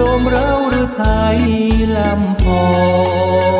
ลมเราหรือไทยลำพอง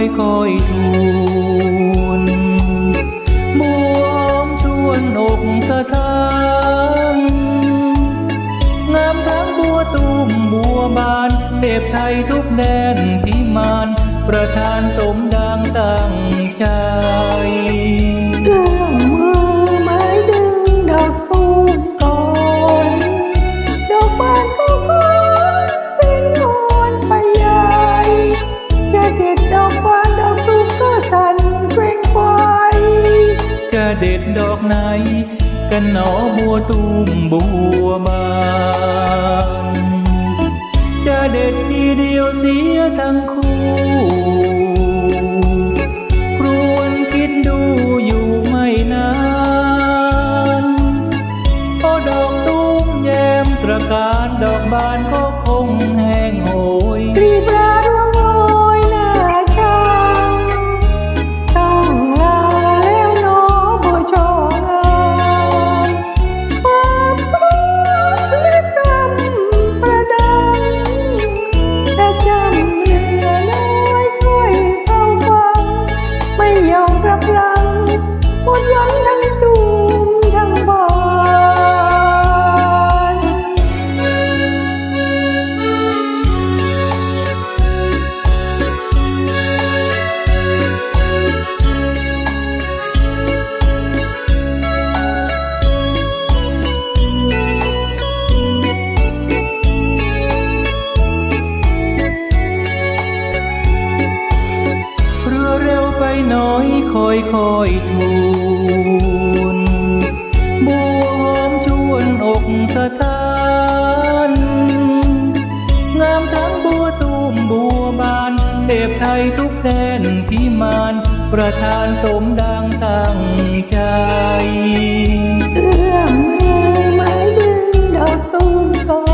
อยคอยทูลบัวมชวนอกสะท้านงามทั้งบัวตูมบัวบานเด็บไทยทุกแดนพิมาน ประธานสมดังตั้งใจ เด็ดดอกไหน กันหนอบัวตูมบัวบานจะเด็ดทีเดียวเสียทั้งคู่ อยคอยคอยทูลบัวหอมชวนอกสะท้านงามทั้งบัวตูมบัวบานเด็บไทยทุกแดนพิมานประธานสมดังตั้งใจเอื้อมมือไม้ดึงดอกตูมก่อ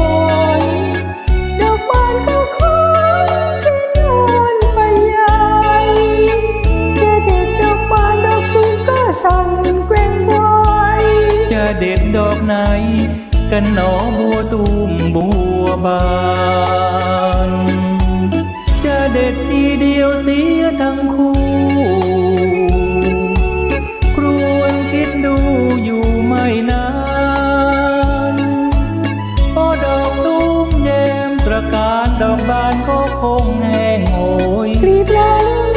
ด็ดดอกไหน กันหนอบัวตูมบัวบานจะเด็ดทีเดียวเสียทั้งคู่ ครวนคิดดูอยู่ไม่นานพอดอกตูมแยมตระการดอกบานก็คงแห้งโหยรีบรัง